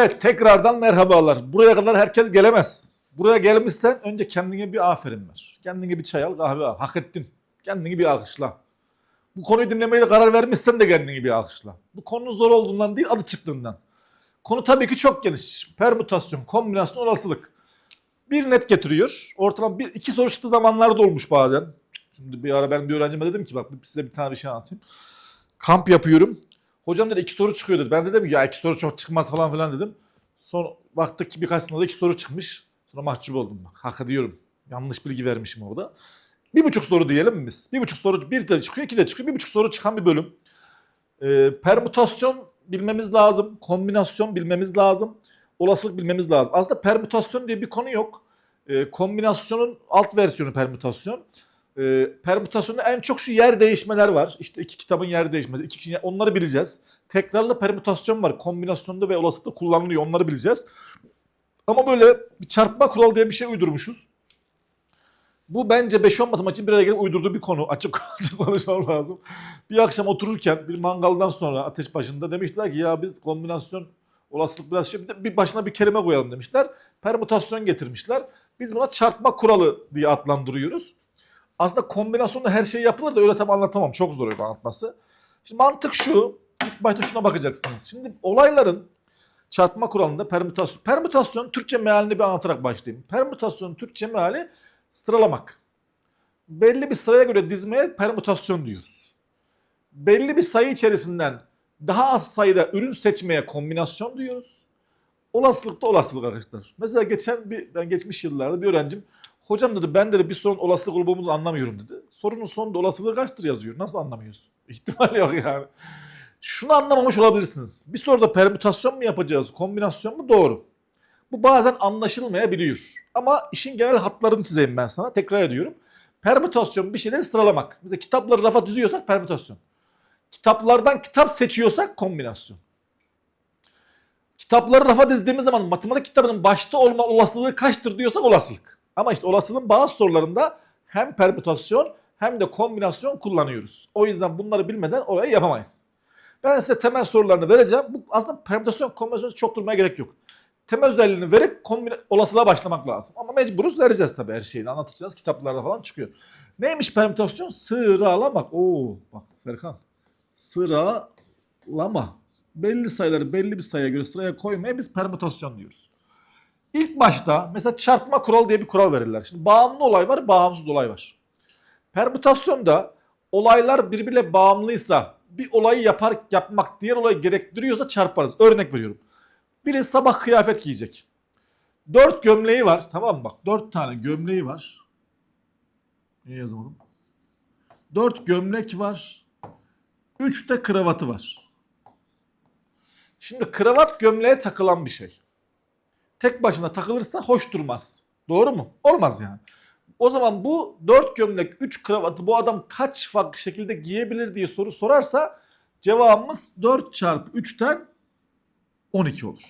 Evet tekrardan merhabalar. Buraya kadar herkes gelemez. Buraya gelmişsen önce kendine bir aferin ver. Kendine bir çay al kahve al. Hak ettin. Kendini bir alkışla. Bu konuyu dinlemeye de karar vermişsen de kendini bir alkışla. Bu konunun zor olduğundan değil adı çıktığından. Konu tabii ki çok geniş. Permütasyon, kombinasyon, olasılık. Bir net getiriyor. Ortalama bir, iki soru çıktığı zamanlarda olmuş bazen. Şimdi bir ara ben bir öğrencime dedim ki bak size bir tane bir şey anlatayım. Kamp yapıyorum. Hocam dedi iki soru çıkıyor dedi. Ben de dedim ya iki soru çok çıkmaz falan filan dedim. Sonra baktık ki birkaç sınavda iki soru çıkmış. Sonra mahcup oldum. Hak ediyorum. Yanlış bilgi vermişim orada. Bir buçuk soru diyelim biz? Bir buçuk soru bir de çıkıyor, iki de çıkıyor. Bir buçuk soru çıkan bir bölüm. Ee, permütasyon bilmemiz lazım. Kombinasyon bilmemiz lazım. Olasılık bilmemiz lazım. Aslında permütasyon diye bir konu yok. Ee, kombinasyonun alt versiyonu permütasyon. Ee, permütasyonda en çok şu yer değişmeler var. İşte iki kitabın yer değişmesi. iki kişi, onları bileceğiz. Tekrarlı permütasyon var. Kombinasyonda ve olasılıkta kullanılıyor. Onları bileceğiz. Ama böyle bir çarpma kuralı diye bir şey uydurmuşuz. Bu bence 5-10 matematik bir araya gelip uydurduğu bir konu. Açık, açık konuşmam lazım. Bir akşam otururken bir mangaldan sonra ateş başında demişler ki ya biz kombinasyon olasılık biraz şey bir başına bir kelime koyalım demişler. Permütasyon getirmişler. Biz buna çarpma kuralı diye adlandırıyoruz. Aslında kombinasyonda her şey yapılır da öyle tam anlatamam. Çok zor öyle anlatması. Şimdi mantık şu. İlk başta şuna bakacaksınız. Şimdi olayların çarpma kuralında permütasyon. Permütasyon Türkçe mealini bir anlatarak başlayayım. Permütasyonun Türkçe meali sıralamak. Belli bir sıraya göre dizmeye permütasyon diyoruz. Belli bir sayı içerisinden daha az sayıda ürün seçmeye kombinasyon diyoruz. Olasılıkta olasılık arkadaşlar. Mesela geçen bir ben geçmiş yıllarda bir öğrencim hocam dedi ben dedi bir sorun olasılık olup olmadığını anlamıyorum dedi. Sorunun sonunda olasılığı kaçtır yazıyor. Nasıl anlamıyorsun? İhtimal yok yani. Şunu anlamamış olabilirsiniz. Bir soruda permütasyon mu yapacağız, kombinasyon mu? Doğru. Bu bazen anlaşılmayabiliyor. Ama işin genel hatlarını çizeyim ben sana. Tekrar ediyorum. Permütasyon bir şeyleri sıralamak. Mesela kitapları rafa diziyorsak permütasyon. Kitaplardan kitap seçiyorsak kombinasyon. Kitapları rafa dizdiğimiz zaman matematik kitabının başta olma olasılığı kaçtır diyorsak olasılık. Ama işte olasılığın bazı sorularında hem permütasyon hem de kombinasyon kullanıyoruz. O yüzden bunları bilmeden orayı yapamayız. Ben size temel sorularını vereceğim. Bu aslında permütasyon kombinasyonu çok durmaya gerek yok. Temel özelliğini verip kombine, olasılığa başlamak lazım. Ama mecburuz vereceğiz tabii her şeyini anlatacağız. Kitaplarda falan çıkıyor. Neymiş permütasyon? Sıralamak. Oo bak Serkan. Sıralama. Belli sayıları belli bir sayıya göre sıraya koymaya biz permütasyon diyoruz. İlk başta mesela çarpma kuralı diye bir kural verirler. Şimdi bağımlı olay var, bağımsız olay var. Permütasyonda olaylar birbirine bağımlıysa bir olayı yapar yapmak diğer olayı gerektiriyorsa çarparız. Örnek veriyorum. Biri sabah kıyafet giyecek. Dört gömleği var. Tamam mı? Bak dört tane gömleği var. Niye yazamadım? Dört gömlek var. Üç de kravatı var. Şimdi kravat gömleğe takılan bir şey. Tek başına takılırsa hoş durmaz. Doğru mu? Olmaz yani. O zaman bu dört gömlek, üç kravatı bu adam kaç farklı şekilde giyebilir diye soru sorarsa cevabımız 4 çarpı 3'ten 12 olur.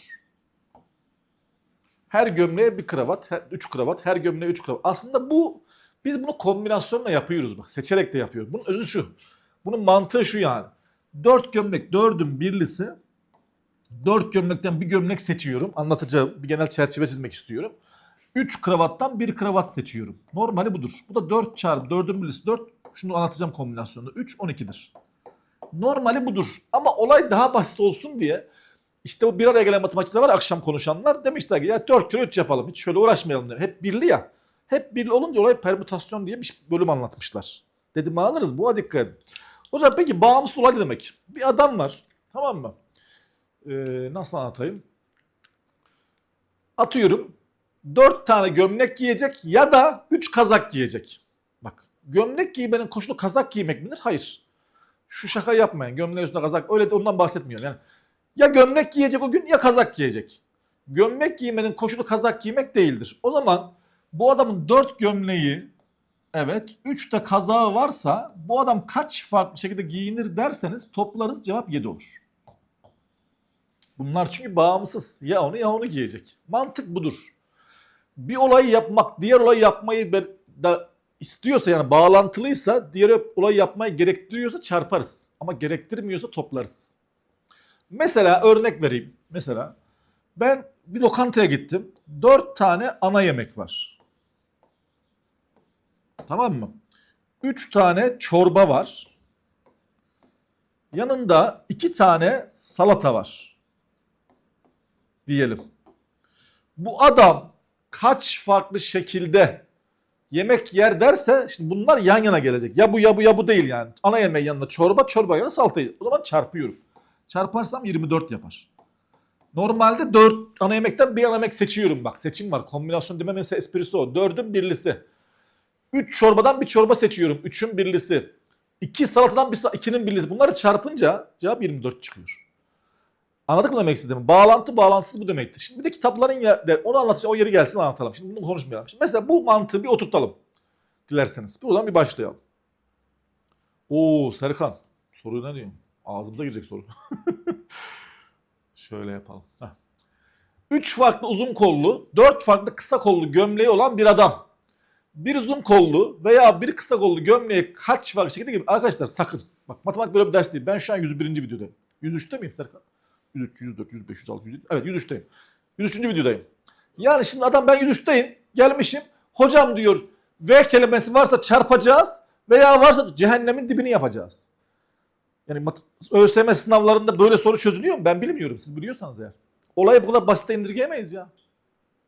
Her gömleğe bir kravat, 3 kravat, her gömleğe 3 kravat. Aslında bu biz bunu kombinasyonla yapıyoruz bak. Seçerek de yapıyoruz. Bunun özü şu. Bunun mantığı şu yani. 4 gömlek, 4'ün birlisi. 4 gömlekten bir gömlek seçiyorum. Anlatacağım. Bir genel çerçeve çizmek istiyorum. 3 kravattan bir kravat seçiyorum. Normali budur. Bu da 4 çarpı 4'ün birisi 4. Şunu anlatacağım kombinasyonda. 3 12'dir. Normali budur. Ama olay daha basit olsun diye işte bu bir araya gelen matematikçiler var akşam konuşanlar demişler ki ya 4 kere 3 yapalım. Hiç şöyle uğraşmayalım demiş. Hep birli ya. Hep birli olunca olay permütasyon diye bir bölüm anlatmışlar. Dedim anlarız buna dikkat edin. Hocam peki bağımsız olay demek? Bir adam var tamam mı? Ee, nasıl anlatayım? Atıyorum 4 tane gömlek giyecek ya da 3 kazak giyecek. Bak gömlek giymenin koşulu kazak giymek midir? Hayır. Şu şaka yapmayın. Gömleğin üstünde kazak öyle de ondan bahsetmiyorum. Yani ya gömlek giyecek o gün ya kazak giyecek. Gömlek giymenin koşulu kazak giymek değildir. O zaman bu adamın 4 gömleği evet 3 de kazağı varsa bu adam kaç farklı şekilde giyinir derseniz toplarız cevap 7 olur. Bunlar çünkü bağımsız. Ya onu ya onu giyecek. Mantık budur bir olayı yapmak diğer olayı yapmayı da istiyorsa yani bağlantılıysa diğer olayı yapmayı gerektiriyorsa çarparız. Ama gerektirmiyorsa toplarız. Mesela örnek vereyim. Mesela Ben bir lokantaya gittim. Dört tane ana yemek var. Tamam mı? Üç tane çorba var. Yanında iki tane salata var. Diyelim. Bu adam kaç farklı şekilde yemek yer derse şimdi bunlar yan yana gelecek. Ya bu ya bu ya bu değil yani. Ana yemeğin yanında çorba, çorba yanında salata. O zaman çarpıyorum. Çarparsam 24 yapar. Normalde 4 ana yemekten bir ana yemek seçiyorum bak. Seçim var. Kombinasyon dememin esprisi o. 4'ün birlisi. 3 çorbadan bir çorba seçiyorum. 3'ün birlisi. 2 salatadan bir 2'nin birlisi. Bunları çarpınca cevap 24 çıkıyor. Anladık mı demek istediğimi? Bağlantı bağlantısız bu demektir. Şimdi bir de kitapların yer, onu anlatacağım. O yeri gelsin anlatalım. Şimdi bunu konuşmayalım. Şimdi mesela bu mantığı bir oturtalım. Dilerseniz. Buradan bir başlayalım. Oo Serkan. Soruyu ne diyorsun? Ağzımıza girecek soru. Şöyle yapalım. Heh. Üç farklı uzun kollu, dört farklı kısa kollu gömleği olan bir adam. Bir uzun kollu veya bir kısa kollu gömleği kaç farklı şekilde gibi. Arkadaşlar sakın. Bak matematik böyle bir ders değil. Ben şu an 101. videodayım. 103'te miyim Serkan? 103, 104, 105, 106, 107. Evet 103'teyim. 103. videodayım. Yani şimdi adam ben 103'teyim. Gelmişim. Hocam diyor V kelimesi varsa çarpacağız veya varsa cehennemin dibini yapacağız. Yani ÖSYM sınavlarında böyle soru çözülüyor mu? Ben bilmiyorum. Siz biliyorsanız eğer. Olayı bu kadar basite indirgeyemeyiz ya.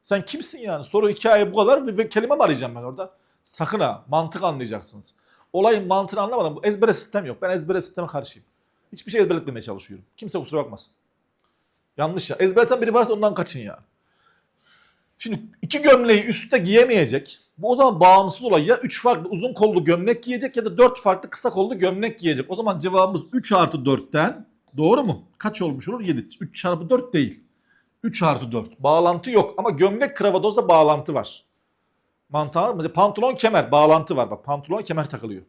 Sen kimsin yani? Soru hikaye bu kadar ve kelime mi arayacağım ben orada? Sakın ha. Mantık anlayacaksınız. Olayın mantığını anlamadan bu ezbere sistem yok. Ben ezbere sisteme karşıyım. Hiçbir şey ezberletmemeye çalışıyorum. Kimse kusura bakmasın. Yanlış ya. Ezberleten biri varsa ondan kaçın ya. Şimdi iki gömleği üstte giyemeyecek. Bu o zaman bağımsız olay ya 3 farklı uzun kollu gömlek giyecek ya da 4 farklı kısa kollu gömlek giyecek. O zaman cevabımız 3 artı 4'ten doğru mu? Kaç olmuş olur? 7. 3 çarpı 4 değil. 3 artı 4. Bağlantı yok ama gömlek kravatozda bağlantı var. Mantığa mesela pantolon kemer bağlantı var. Bak pantolon kemer takılıyor.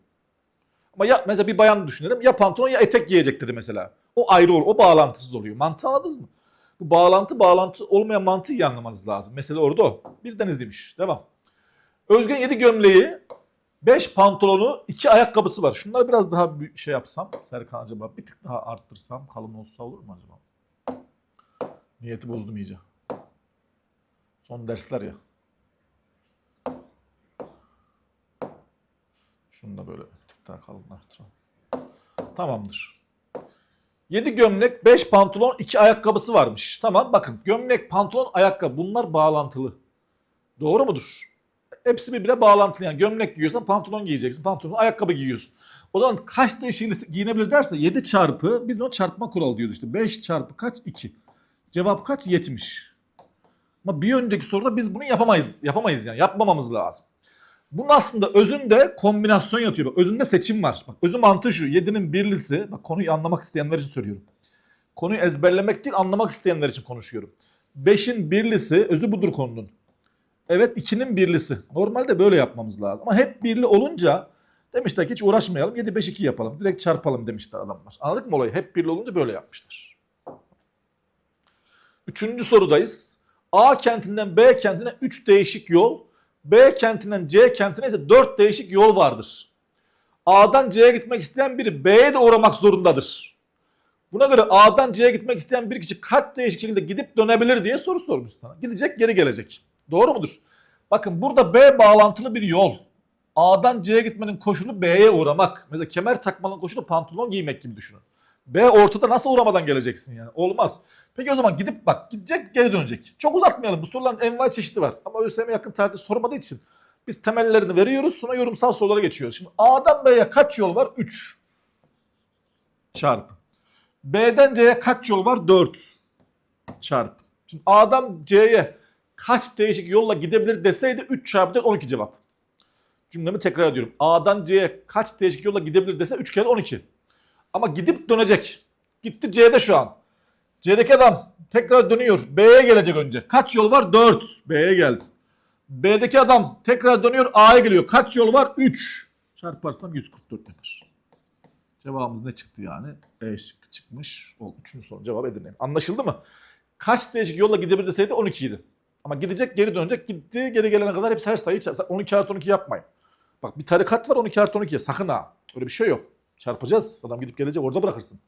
Ama ya mesela bir bayan düşünelim ya pantolon ya etek giyecek dedi mesela. O ayrı olur. O bağlantısız oluyor. Mantığı anladınız mı? Bu bağlantı bağlantı olmayan mantığı iyi anlamanız lazım. Mesela orada o. Birden izlemiş. Devam. Özgen 7 gömleği, 5 pantolonu, 2 ayakkabısı var. Şunları biraz daha bir şey yapsam Serkan acaba bir tık daha arttırsam kalın olsa olur mu acaba? Niyeti bozdum iyice. Son dersler ya. Şunu da böyle bir tık daha kalınlaştıralım. Tamamdır. 7 gömlek, 5 pantolon, 2 ayakkabısı varmış. Tamam bakın gömlek, pantolon, ayakkabı bunlar bağlantılı. Doğru mudur? Hepsi birbirine bağlantılı. Yani gömlek giyiyorsan pantolon giyeceksin. Pantolon, ayakkabı giyiyorsun. O zaman kaç değişiklik giyinebilir derse 7 çarpı biz o çarpma kuralı diyoruz işte. 5 çarpı kaç? 2. Cevap kaç? 70. Ama bir önceki soruda biz bunu yapamayız. Yapamayız yani. Yapmamamız lazım. Bunun aslında özünde kombinasyon yatıyor. Bak, özünde seçim var. Bak, özü mantığı şu. 7'nin birlisi. Bak konuyu anlamak isteyenler için söylüyorum. Konuyu ezberlemek değil anlamak isteyenler için konuşuyorum. 5'in birlisi özü budur konunun. Evet 2'nin birlisi. Normalde böyle yapmamız lazım. Ama hep birli olunca demişler ki hiç uğraşmayalım. 7 5 2 yapalım. Direkt çarpalım demişler adamlar. Anladık mı olayı? Hep birli olunca böyle yapmışlar. Üçüncü sorudayız. A kentinden B kentine 3 değişik yol, B kentinden C kentine ise 4 değişik yol vardır. A'dan C'ye gitmek isteyen biri B'ye de uğramak zorundadır. Buna göre A'dan C'ye gitmek isteyen bir kişi kaç değişik şekilde gidip dönebilir diye soru sormuş sana. Gidecek geri gelecek. Doğru mudur? Bakın burada B bağlantılı bir yol. A'dan C'ye gitmenin koşulu B'ye uğramak. Mesela kemer takmanın koşulu pantolon giymek gibi düşünün. B ortada nasıl uğramadan geleceksin yani? Olmaz. Peki o zaman gidip bak gidecek geri dönecek. Çok uzatmayalım. Bu soruların envai çeşidi var. Ama ÖSYM yakın tarihte sormadığı için biz temellerini veriyoruz sonra yorumsal sorulara geçiyoruz. Şimdi A'dan B'ye kaç yol var? 3 çarpı. B'den C'ye kaç yol var? 4 çarpı. Şimdi A'dan C'ye kaç değişik yolla gidebilir deseydi 3 çarpı 4 12 cevap. Cümlemi tekrar ediyorum. A'dan C'ye kaç değişik yolla gidebilir dese 3 kere 12. Ama gidip dönecek. Gitti C'de şu an. C'deki adam tekrar dönüyor. B'ye gelecek önce. Kaç yol var? 4. B'ye geldi. B'deki adam tekrar dönüyor A'ya geliyor. Kaç yol var? 3. Çarparsam 144 yapar. Cevabımız ne çıktı yani? E şıkkı çıkmış. O üçüncü soru cevap Edirne. Anlaşıldı mı? Kaç değişik yolla gidebilir deseydi 12 idi. Ama gidecek geri dönecek. Gitti geri gelene kadar hepsi her sayıyı çarp. 12 artı 12 yapmayın. Bak bir tarikat var 12 artı 12. Sakın ha. Öyle bir şey yok. Çarpacağız. Adam gidip gelecek orada bırakırsın.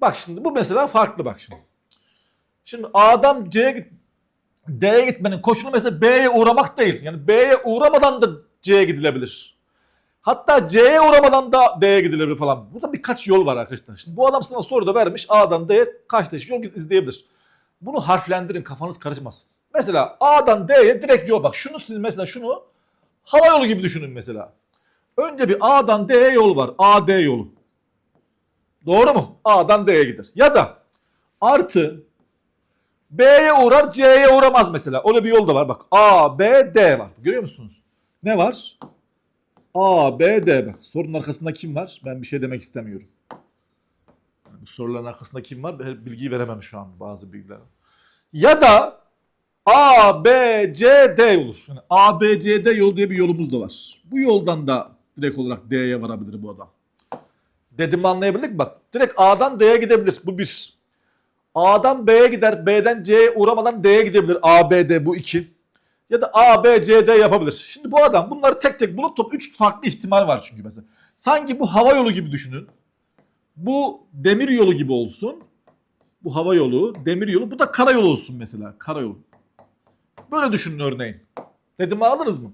Bak şimdi bu mesela farklı bak şimdi. Şimdi A'dan C'ye git D'ye gitmenin koşulu mesela B'ye uğramak değil. Yani B'ye uğramadan da C'ye gidilebilir. Hatta C'ye uğramadan da D'ye gidilebilir falan. Burada birkaç yol var arkadaşlar. Şimdi bu adam sana soruda vermiş A'dan D'ye kaç değişik yol izleyebilir. Bunu harflendirin kafanız karışmasın. Mesela A'dan D'ye direkt yol bak. Şunu siz mesela şunu hava yolu gibi düşünün mesela. Önce bir A'dan D'ye yol var. AD yolu. Doğru mu? A'dan D'ye gider. Ya da artı B'ye uğrar C'ye uğramaz mesela. Öyle bir yol da var. Bak A, B, D var. Görüyor musunuz? Ne var? A, B, D. Bak sorunun arkasında kim var? Ben bir şey demek istemiyorum. Bu soruların arkasında kim var? Bilgiyi veremem şu an bazı bilgiler. Ya da A, B, C, D olur. Yani A, B, C, D yol diye bir yolumuz da var. Bu yoldan da direkt olarak D'ye varabilir bu adam. Dedim anlayabildik mi? Bak direkt A'dan D'ye gidebilir. Bu bir. A'dan B'ye gider. B'den C'ye uğramadan D'ye gidebilir. A, B, D bu iki. Ya da A, B, C, D yapabilir. Şimdi bu adam bunları tek tek bulup top 3 farklı ihtimal var çünkü mesela. Sanki bu hava yolu gibi düşünün. Bu demir yolu gibi olsun. Bu hava yolu, demir yolu. Bu da karayolu olsun mesela. Karayolu. Böyle düşünün örneğin. Dedim anladınız mı?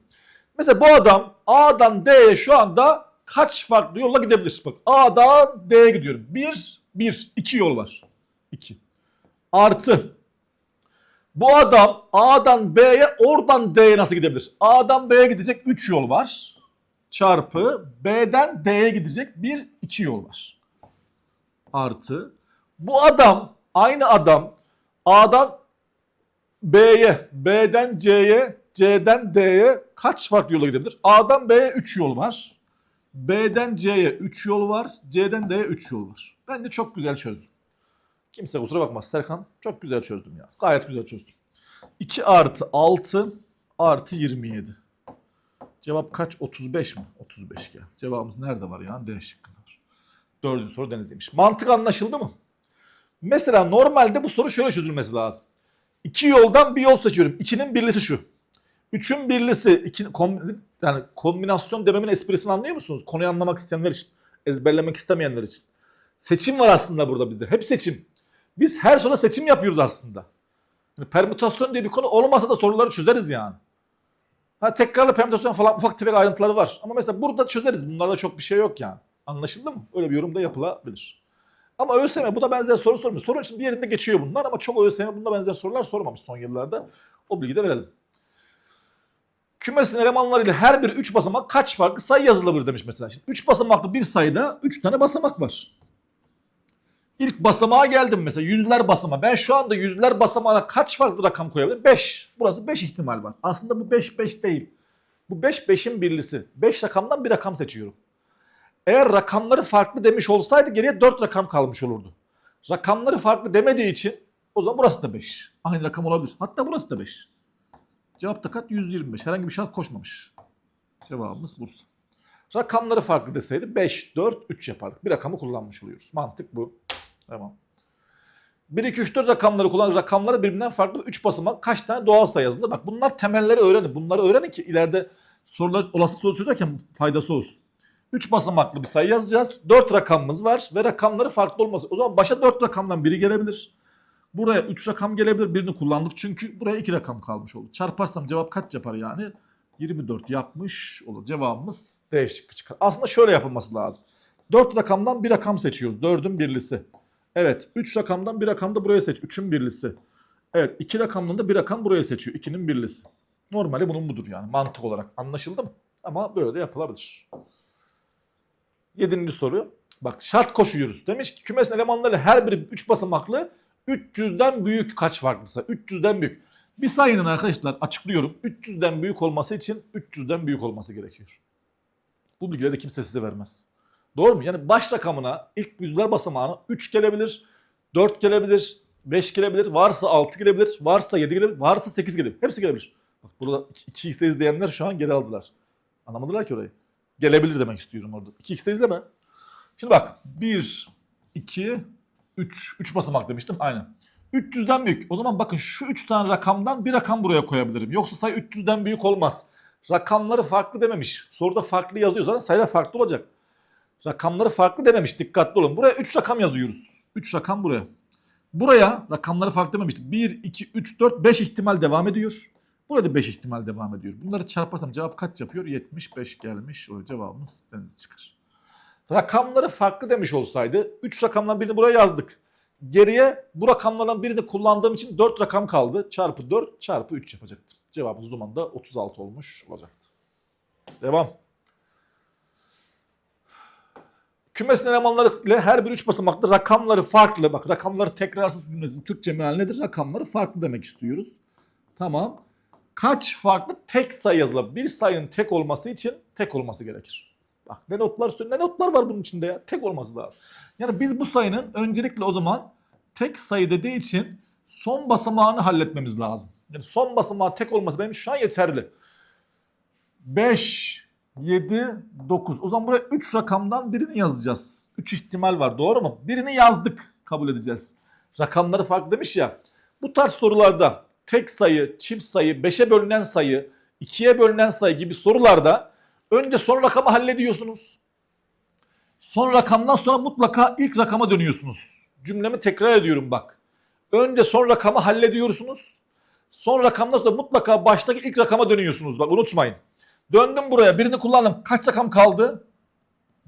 Mesela bu adam A'dan D'ye şu anda kaç farklı yolla gidebilir? Bak A'dan D'ye gidiyorum. Bir, bir, iki yol var. İki. Artı. Bu adam A'dan B'ye oradan D'ye nasıl gidebilir? A'dan B'ye gidecek 3 yol var. Çarpı B'den D'ye gidecek 1, 2 yol var. Artı. Bu adam, aynı adam A'dan B'ye, B'den C'ye, C'den D'ye kaç farklı yola gidebilir? A'dan B'ye 3 yol var. B'den C'ye 3 yol var. C'den D'ye 3 yol var. Ben de çok güzel çözdüm. Kimse kusura bakmaz Serkan. Çok güzel çözdüm ya. Gayet güzel çözdüm. 2 artı 6 artı 27. Cevap kaç? 35 mi? 35 gel. Cevabımız nerede var ya? D şıkkında var. Dördüncü soru Deniz'deymiş. Mantık anlaşıldı mı? Mesela normalde bu soru şöyle çözülmesi lazım. İki yoldan bir yol seçiyorum. İkinin birlisi şu. Üçün birlisi iki, kom- yani kombinasyon dememin esprisini anlıyor musunuz? Konuyu anlamak isteyenler için, ezberlemek istemeyenler için. Seçim var aslında burada bizde. Hep seçim. Biz her soruda seçim yapıyoruz aslında. Yani permütasyon diye bir konu olmasa da soruları çözeriz yani. Ha tekrarlı permütasyon falan ufak tefek ayrıntıları var. Ama mesela burada çözeriz. Bunlarda çok bir şey yok yani. Anlaşıldı mı? Öyle bir yorum da yapılabilir. Ama ÖSYM bu da benzer soru sormuyor. Sorun için bir yerinde geçiyor bunlar ama çok ÖSYM bunda benzer sorular sormamış son yıllarda. O bilgiyi de verelim. Kümesin elemanlarıyla her bir 3 basamak kaç farklı sayı yazılabilir demiş mesela. Şimdi 3 basamaklı bir sayıda 3 tane basamak var. İlk basamağa geldim mesela yüzler basamağı. Ben şu anda yüzler basamağına kaç farklı rakam koyabilirim? 5. Burası 5 ihtimal var. Aslında bu 5 5 değil. Bu 5 5'in birlisi. 5 rakamdan bir rakam seçiyorum. Eğer rakamları farklı demiş olsaydı geriye 4 rakam kalmış olurdu. Rakamları farklı demediği için o zaman burası da 5. Aynı rakam olabilir. Hatta burası da 5. Cevap da kaç? 125. Herhangi bir şart koşmamış. Cevabımız Bursa. Rakamları farklı deseydi 5, 4, 3 yapardık. Bir rakamı kullanmış oluyoruz. Mantık bu. Tamam. 1, 2, 3, 4 rakamları kullanan rakamları birbirinden farklı 3 basamak kaç tane doğal sayı yazıldı. Bak bunlar temelleri öğrenin. Bunları öğrenin ki ileride sorular olası soru çözerken faydası olsun. 3 basamaklı bir sayı yazacağız. 4 rakamımız var ve rakamları farklı olması. O zaman başa 4 rakamdan biri gelebilir. Buraya 3 rakam gelebilir. Birini kullandık çünkü buraya 2 rakam kalmış olur. Çarparsam cevap kaç yapar yani? 24 yapmış olur. Cevabımız D şıkkı çıkar. Aslında şöyle yapılması lazım. 4 rakamdan bir rakam seçiyoruz. 4'ün birlisi. Evet 3 rakamdan bir rakam da buraya seç. 3'ün birlisi. Evet 2 rakamdan da bir rakam buraya seçiyor. 2'nin birlisi. Normali bunun budur yani mantık olarak. Anlaşıldı mı? Ama böyle de yapılabilir. Yedinci soru. Bak şart koşuyoruz. Demiş ki kümesin elemanları her biri 3 basamaklı 300'den büyük kaç farklısa? 300'den büyük. Bir sayının arkadaşlar açıklıyorum. 300'den büyük olması için 300'den büyük olması gerekiyor. Bu bilgileri de kimse size vermez. Doğru mu? Yani baş rakamına ilk yüzler basamağına 3 gelebilir, 4 gelebilir, 5 gelebilir, varsa 6 gelebilir, varsa 7 gelebilir, varsa 8 gelebilir. Hepsi gelebilir. Bak burada 2x'te izleyenler şu an geri aldılar. Anlamadılar ki orayı. Gelebilir demek istiyorum orada. 2x'te izleme. Şimdi bak 1, 2, 3. 3 basamak demiştim. Aynen. 300'den büyük. O zaman bakın şu 3 tane rakamdan bir rakam buraya koyabilirim. Yoksa sayı 300'den büyük olmaz. Rakamları farklı dememiş. Soruda farklı yazıyor. Zaten sayılar farklı olacak. Rakamları farklı dememiş. Dikkatli olun. Buraya 3 rakam yazıyoruz. 3 rakam buraya. Buraya rakamları farklı dememiştik. 1, 2, 3, 4, 5 ihtimal devam ediyor. Burada 5 ihtimal devam ediyor. Bunları çarparsam cevap kaç yapıyor? 75 gelmiş. O cevabımız deniz çıkar. Rakamları farklı demiş olsaydı 3 rakamdan birini buraya yazdık. Geriye bu rakamlardan birini kullandığım için 4 rakam kaldı. Çarpı 4 çarpı 3 yapacaktım. Cevabımız o zaman da 36 olmuş olacaktı. Devam. Kümesin elemanları ile her bir üç basamaklı rakamları farklı. Bak rakamları tekrarsız cümlesinin Türkçe meali nedir? Rakamları farklı demek istiyoruz. Tamam. Kaç farklı tek sayı yazılır? Bir sayının tek olması için tek olması gerekir. Bak ne notlar üstünde ne notlar var bunun içinde ya. Tek olması lazım. Yani biz bu sayının öncelikle o zaman tek sayı dediği için son basamağını halletmemiz lazım. Yani son basamağı tek olması benim şu an yeterli. 5, 7, 9. O zaman buraya 3 rakamdan birini yazacağız. 3 ihtimal var doğru mu? Birini yazdık kabul edeceğiz. Rakamları farklı demiş ya. Bu tarz sorularda tek sayı, çift sayı, 5'e bölünen sayı, 2'ye bölünen sayı gibi sorularda önce son rakamı hallediyorsunuz. Son rakamdan sonra mutlaka ilk rakama dönüyorsunuz. Cümlemi tekrar ediyorum bak. Önce son rakamı hallediyorsunuz. Son rakamdan sonra mutlaka baştaki ilk rakama dönüyorsunuz. Bak unutmayın. Döndüm buraya birini kullandım. Kaç rakam kaldı?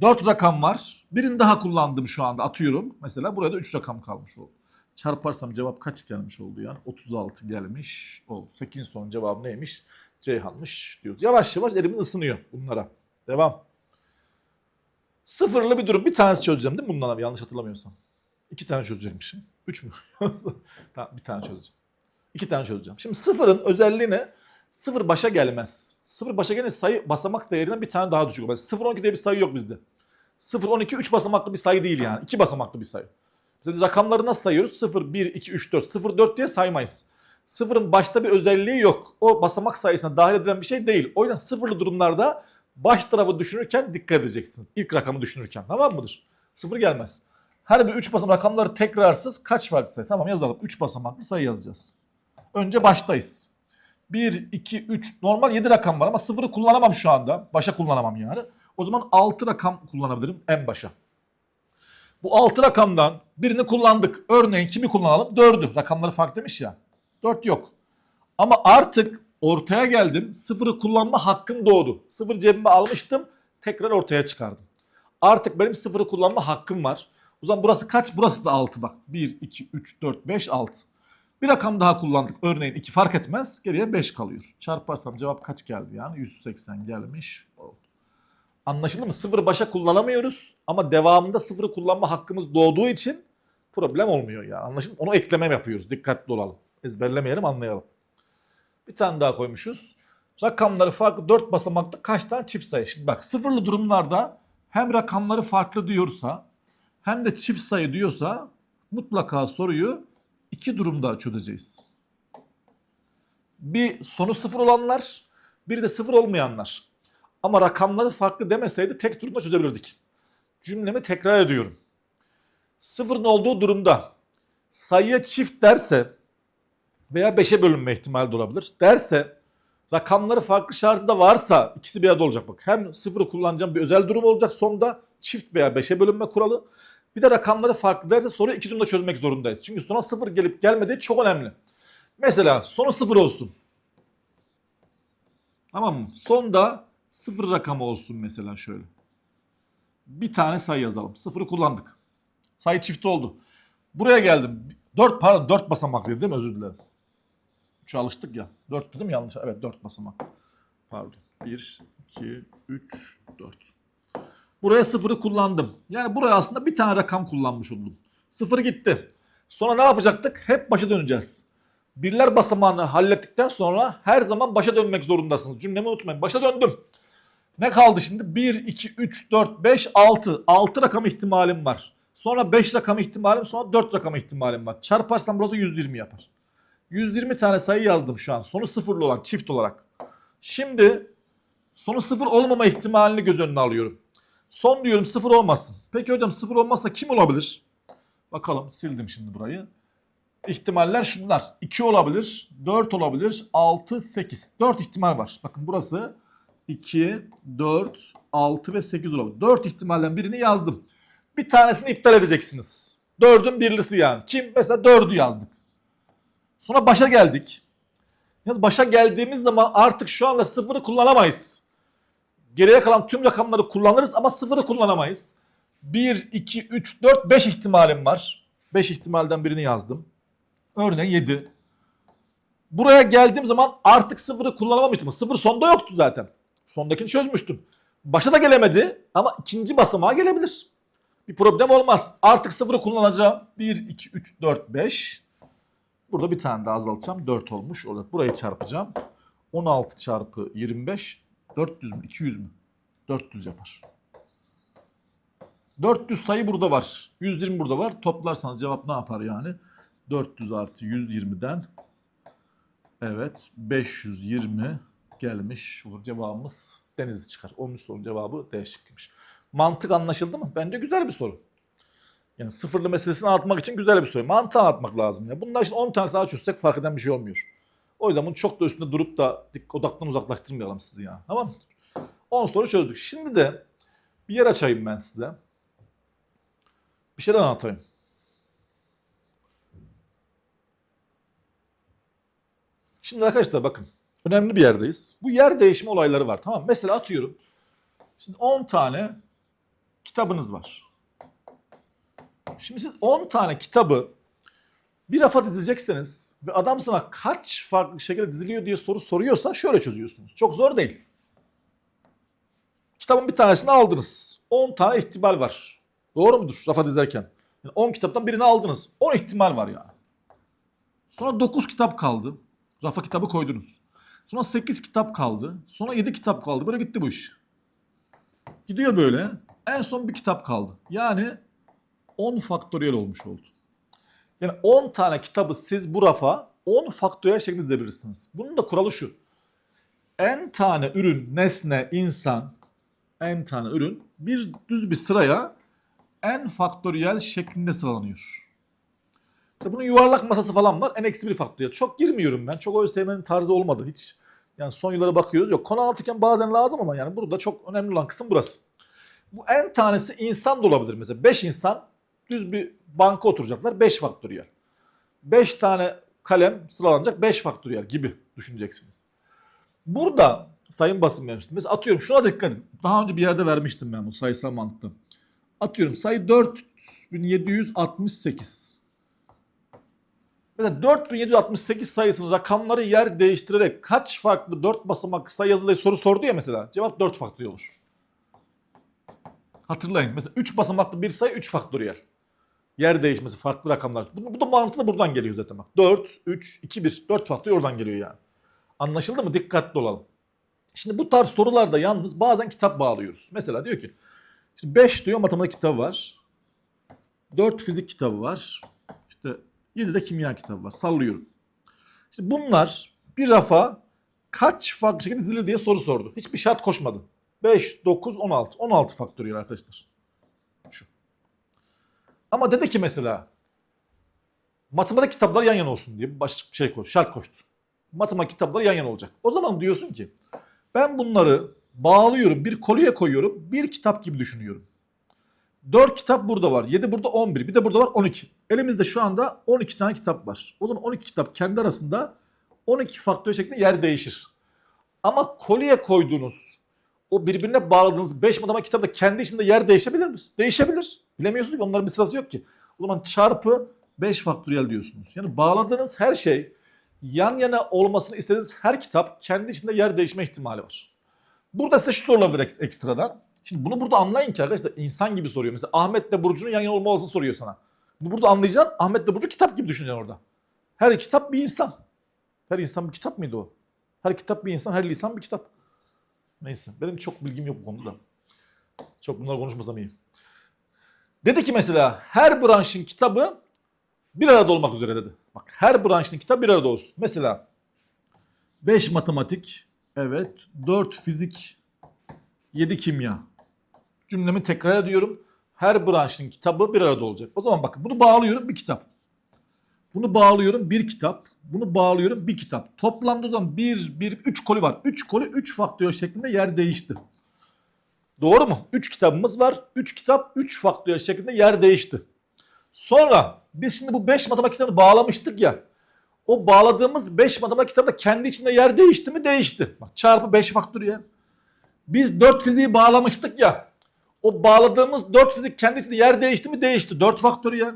4 rakam var. Birini daha kullandım şu anda atıyorum. Mesela burada 3 rakam kalmış oldu. Çarparsam cevap kaç gelmiş oldu yani? 36 gelmiş oldu. 8 sorunun cevabı neymiş? Ceyhan'mış diyoruz. Yavaş yavaş elimin ısınıyor bunlara. Devam. Sıfırlı bir durum. Bir tanesi çözeceğim değil mi bundan abi? Yanlış hatırlamıyorsam. İki tane çözecekmişim. Üç mü? tamam bir tane çözeceğim. İki tane çözeceğim. Şimdi sıfırın özelliği ne? Sıfır başa gelmez. Sıfır başa gelince sayı basamak değerinden bir tane daha düşük. olur. 0-12 diye bir sayı yok bizde. 0-12 3 basamaklı bir sayı değil yani. 2 basamaklı bir sayı. Mesela rakamları nasıl sayıyoruz? 0, 1, 2, 3, 4. 0, 4 diye saymayız. Sıfırın başta bir özelliği yok. O basamak sayısına dahil edilen bir şey değil. O yüzden sıfırlı durumlarda baş tarafı düşünürken dikkat edeceksiniz. İlk rakamı düşünürken. Tamam mıdır? Sıfır gelmez. Her bir 3 basamak rakamları tekrarsız kaç farklı sayı? Tamam yazalım. 3 basamaklı sayı yazacağız. Önce baştayız. 1, 2, 3 normal 7 rakam var ama sıfırı kullanamam şu anda. Başa kullanamam yani. O zaman 6 rakam kullanabilirim en başa. Bu 6 rakamdan birini kullandık. Örneğin kimi kullanalım? 4'ü. Rakamları farklı demiş ya. 4 yok. Ama artık ortaya geldim. Sıfırı kullanma hakkım doğdu. Sıfır cebime almıştım. Tekrar ortaya çıkardım. Artık benim sıfırı kullanma hakkım var. O zaman burası kaç? Burası da 6 bak. 1, 2, 3, 4, 5, 6. Bir rakam daha kullandık. Örneğin 2 fark etmez. Geriye 5 kalıyor. Çarparsam cevap kaç geldi yani? 180 gelmiş oldu. Anlaşıldı mı? Sıfırı başa kullanamıyoruz ama devamında sıfırı kullanma hakkımız doğduğu için problem olmuyor ya. Anlaşıldı mı? Onu ekleme yapıyoruz. Dikkatli olalım. Ezberlemeyelim anlayalım. Bir tane daha koymuşuz. Rakamları farklı 4 basamaklı kaç tane çift sayı? Şimdi bak sıfırlı durumlarda hem rakamları farklı diyorsa hem de çift sayı diyorsa mutlaka soruyu iki durumda çözeceğiz. Bir sonu sıfır olanlar, bir de sıfır olmayanlar. Ama rakamları farklı demeseydi tek durumda çözebilirdik. Cümlemi tekrar ediyorum. Sıfırın olduğu durumda sayıya çift derse veya 5'e bölünme ihtimali de olabilir. Derse rakamları farklı şartı da varsa ikisi bir arada olacak bak. Hem sıfırı kullanacağım bir özel durum olacak sonda çift veya 5'e bölünme kuralı. Bir de rakamları farklı derse soruyu iki durumda çözmek zorundayız. Çünkü sona sıfır gelip gelmediği çok önemli. Mesela sonu sıfır olsun. Tamam mı? Sonda sıfır rakamı olsun mesela şöyle. Bir tane sayı yazalım. Sıfırı kullandık. Sayı çift oldu. Buraya geldim. 4 pardon 4 basamaklıydı değil mi? Özür dilerim. 3'e alıştık ya. 4 dedim mi yanlış? Evet 4 basamak. Pardon. 1, 2, 3, 4. Buraya sıfırı kullandım. Yani buraya aslında bir tane rakam kullanmış oldum. Sıfır gitti. Sonra ne yapacaktık? Hep başa döneceğiz. Birler basamağını hallettikten sonra her zaman başa dönmek zorundasınız. Cümlemi unutmayın. Başa döndüm. Ne kaldı şimdi? 1, 2, 3, 4, 5, 6. 6 rakam ihtimalim var. Sonra 5 rakam ihtimalim, sonra 4 rakam ihtimalim var. Çarparsam burası 120 yapar. 120 tane sayı yazdım şu an. Sonu sıfırlı olan çift olarak. Şimdi sonu sıfır olmama ihtimalini göz önüne alıyorum. Son diyorum sıfır olmasın. Peki hocam sıfır olmazsa kim olabilir? Bakalım sildim şimdi burayı. İhtimaller şunlar. 2 olabilir, 4 olabilir, 6, 8. 4 ihtimal var. Bakın burası 2, 4, 6 ve 8 olabilir. 4 ihtimalden birini yazdım. Bir tanesini iptal edeceksiniz. Dördün birlisi yani. Kim? Mesela dördü yazdık. Sonra başa geldik. Yalnız başa geldiğimiz zaman artık şu anda sıfırı kullanamayız. Geriye kalan tüm rakamları kullanırız ama sıfırı kullanamayız. 1, 2, 3, 4, 5 ihtimalim var. 5 ihtimalden birini yazdım. Örneğin 7. Buraya geldiğim zaman artık sıfırı kullanamamıştım. Sıfır sonda yoktu zaten. Sondakini çözmüştüm. Başa da gelemedi ama ikinci basamağa gelebilir. Bir problem olmaz. Artık sıfırı kullanacağım. 1, 2, 3, 4, 5. Burada bir tane daha azaltacağım. 4 olmuş. Orada burayı çarpacağım. 16 çarpı 25. 400 mü? 200 mü? 400 yapar. 400 sayı burada var. 120 burada var. Toplarsanız cevap ne yapar yani? 400 artı 120'den evet 520 gelmiş. Olur cevabımız Denizli çıkar. 10. sorunun cevabı D şıkkıymış. Mantık anlaşıldı mı? Bence güzel bir soru. Yani sıfırlı meselesini anlatmak için güzel bir soru. Mantığı anlatmak lazım. Ya. Bundan işte 10 tane daha çözsek fark eden bir şey olmuyor. O yüzden bunu çok da üstünde durup da odaktan uzaklaştırmayalım sizi ya. Tamam mı? 10 soru çözdük. Şimdi de bir yer açayım ben size. Bir şeyler anlatayım. Şimdi arkadaşlar bakın. Önemli bir yerdeyiz. Bu yer değişimi olayları var. Tamam? Mesela atıyorum. Şimdi 10 tane kitabınız var. Şimdi siz 10 tane kitabı bir rafa dizecekseniz ve adam sana kaç farklı şekilde diziliyor diye soru soruyorsa şöyle çözüyorsunuz. Çok zor değil. Kitabın bir tanesini aldınız. 10 tane ihtimal var. Doğru mudur rafa dizerken? Yani 10 kitaptan birini aldınız. 10 ihtimal var yani. Sonra 9 kitap kaldı. Rafa kitabı koydunuz. Sonra 8 kitap kaldı. Sonra 7 kitap kaldı. Böyle gitti bu iş. Gidiyor böyle. En son bir kitap kaldı. Yani 10 faktöriyel olmuş oldu. Yani 10 tane kitabı siz bu rafa 10 faktöriyel şeklinde dizebilirsiniz. Bunun da kuralı şu. En tane ürün, nesne, insan, en tane ürün bir düz bir sıraya en faktöriyel şeklinde sıralanıyor. İşte bunun yuvarlak masası falan var. En eksi bir faktöriyel. Çok girmiyorum ben. Çok ÖSYM'nin tarzı olmadı hiç. Yani son yıllara bakıyoruz. Yok konu anlatırken bazen lazım ama yani burada çok önemli olan kısım burası. Bu en tanesi insan da olabilir mesela. 5 insan düz bir banka oturacaklar. 5 faktöriyel. 5 tane kalem sıralanacak 5 faktöriyel gibi düşüneceksiniz. Burada sayın basın. Mesela atıyorum şuna dikkat edin. Daha önce bir yerde vermiştim ben bu sayısal mantıkta. Atıyorum sayı 4768. Mesela 4768 sayısının rakamları yer değiştirerek kaç farklı 4 basamak kısa yazılı soru sordu ya mesela. Cevap 4 faktöriyel olur. Hatırlayın. Mesela 3 basamaklı bir sayı 3 faktöriyel. Yer değişmesi, farklı rakamlar. Bu, bu da mantığı da buradan geliyor zaten bak. 4, 3, 2, 1. 4 faktöriyel oradan geliyor yani. Anlaşıldı mı? Dikkatli olalım. Şimdi bu tarz sorularda yalnız bazen kitap bağlıyoruz. Mesela diyor ki 5 diyor matematik kitabı var. 4 fizik kitabı var. İşte 7 de kimya kitabı var. Sallıyorum. İşte bunlar bir rafa kaç farklı şekilde dizilir diye soru sordu. Hiçbir şart koşmadı. 5, 9, 16. 16 faktöriyel arkadaşlar. Ama dedi ki mesela matematik kitaplar yan yana olsun diye bir baş şey koş, şart koştu. Matematik kitapları yan yana olacak. O zaman diyorsun ki ben bunları bağlıyorum, bir kolye koyuyorum, bir kitap gibi düşünüyorum. 4 kitap burada var. 7 burada 11. Bir de burada var 12. Elimizde şu anda 12 tane kitap var. O zaman 12 kitap kendi arasında 12 faktör şeklinde yer değişir. Ama kolye koyduğunuz o birbirine bağladığınız 5 matematik kitabı da kendi içinde yer değişebilir mi? Değişebilir. Bilemiyorsunuz ki onların bir sırası yok ki. O zaman çarpı 5 faktöriyel diyorsunuz. Yani bağladığınız her şey yan yana olmasını istediğiniz her kitap kendi içinde yer değişme ihtimali var. Burada size şu sorulabilir ek- ekstradan. Şimdi bunu burada anlayın ki arkadaşlar insan gibi soruyor. Mesela Ahmet'le Burcu'nun yan yana olma soruyor sana. Bu burada anlayacaksın Ahmet'le Burcu kitap gibi düşüneceksin orada. Her kitap bir insan. Her insan bir kitap mıydı o? Her kitap bir insan, her lisan bir kitap. Neyse benim çok bilgim yok bu konuda. Çok bunları konuşmasam iyi. Dedi ki mesela her branşın kitabı bir arada olmak üzere dedi. Bak her branşın kitabı bir arada olsun. Mesela 5 matematik, evet 4 fizik, 7 kimya. Cümlemi tekrar ediyorum. Her branşın kitabı bir arada olacak. O zaman bakın bunu bağlıyorum bir kitap. Bunu bağlıyorum bir kitap. Bunu bağlıyorum bir kitap. Toplamda o zaman 1, 1, 3 koli var. 3 koli 3 faktöriyel şeklinde yer değişti. Doğru mu? 3 kitabımız var. 3 kitap 3 faktöriyel şeklinde yer değişti. Sonra biz şimdi bu 5 matematik kitabını bağlamıştık ya. O bağladığımız 5 matematik kitabı da kendi içinde yer değişti mi? Değişti. Bak çarpı 5 faktöriyel. Biz 4 fiziği bağlamıştık ya. O bağladığımız 4 fizik kendi içinde yer değişti mi? Değişti. 4 faktöriyel.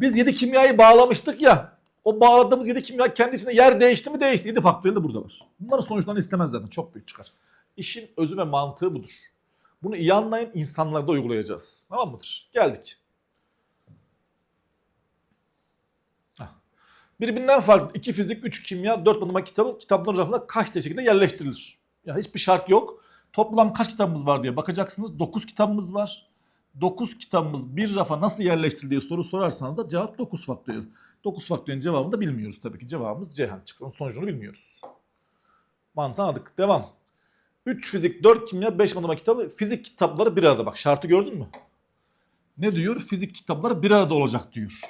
Biz 7 kimyayı bağlamıştık ya. O bağladığımız 7 kimya kendi içinde yer değişti mi? Değişti. 7 faktöriyel de burada var. Bunların sonuçlarını istemez zaten. Çok büyük çıkar. İşin özü ve mantığı budur. Bunu iyi anlayın insanlarda uygulayacağız. Tamam mıdır? Geldik. Birbirinden farklı iki fizik, üç kimya, dört matematik kitabı kitapların rafına kaç şekilde yerleştirilir? Ya hiçbir şart yok. Toplam kaç kitabımız var diye bakacaksınız. 9 kitabımız var. 9 kitabımız bir rafa nasıl yerleştirildi diye soru sorarsanız da cevap 9 faktöriyel. 9 faktöriyelin cevabını da bilmiyoruz tabii ki. Cevabımız Ceyhan. Çıkan sonucunu bilmiyoruz. Mantığı anladık. Devam. 3 fizik, 4 kimya, 5 matematik kitabı. Fizik kitapları bir arada. Bak şartı gördün mü? Ne diyor? Fizik kitapları bir arada olacak diyor.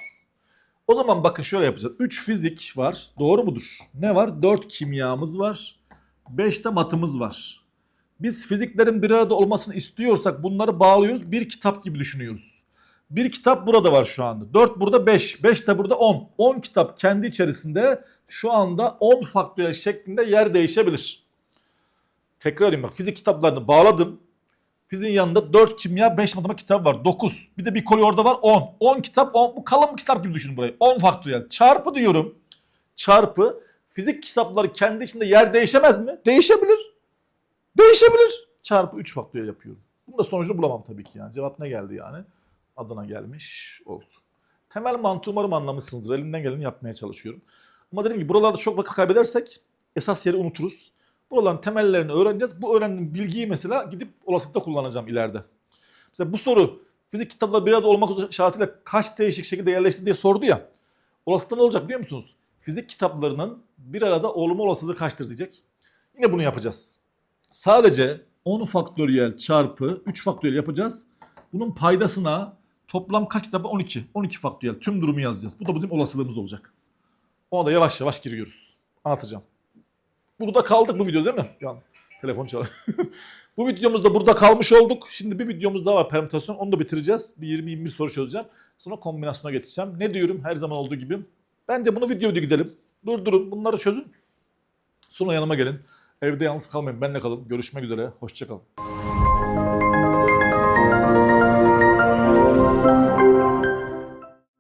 O zaman bakın şöyle yapacağız. 3 fizik var. Doğru mudur? Ne var? 4 kimyamız var. 5 de matımız var. Biz fiziklerin bir arada olmasını istiyorsak bunları bağlıyoruz. Bir kitap gibi düşünüyoruz. Bir kitap burada var şu anda. 4 burada 5. 5 de burada 10. 10 kitap kendi içerisinde şu anda 10 faktöriyel şeklinde yer değişebilir. Tekrar edeyim bak fizik kitaplarını bağladım. Fiziğin yanında 4 kimya 5 matematik kitap var. 9. Bir de bir koli orada var 10. 10 kitap 10. Bu kalın bir kitap gibi düşünün burayı. 10 faktöriyel. Çarpı diyorum. Çarpı. Fizik kitapları kendi içinde yer değişemez mi? Değişebilir. Değişebilir. Çarpı 3 faktöriyel yapıyorum. Bunun da sonucunu bulamam tabii ki yani. Cevap ne geldi yani? Adına gelmiş oldu. Temel mantığı umarım anlamışsınızdır. Elimden geleni yapmaya çalışıyorum. Ama dediğim gibi buralarda çok vakit kaybedersek esas yeri unuturuz. Buraların temellerini öğreneceğiz. Bu öğrendiğim bilgiyi mesela gidip olasılıkta kullanacağım ileride. Mesela bu soru fizik kitapları bir arada olmak şartıyla kaç değişik şekilde yerleşti diye sordu ya. Olasılıkta ne olacak biliyor musunuz? Fizik kitaplarının bir arada olma olasılığı kaçtır diyecek. Yine bunu yapacağız. Sadece 10 faktöriyel çarpı 3 faktöriyel yapacağız. Bunun paydasına toplam kaç kitap? 12. 12 faktöriyel. Tüm durumu yazacağız. Bu da bizim olasılığımız olacak. Ona da yavaş yavaş giriyoruz. Anlatacağım. Burada kaldık bu video değil mi? Yani telefon çalıyor. bu videomuzda burada kalmış olduk. Şimdi bir videomuz daha var permütasyon. Onu da bitireceğiz. Bir 20-21 soru çözeceğim. Sonra kombinasyona geçeceğim. Ne diyorum her zaman olduğu gibi. Bence bunu video video gidelim. Durdurun bunları çözün. Sonra yanıma gelin. Evde yalnız kalmayın. Benle kalın. Görüşmek üzere. Hoşçakalın.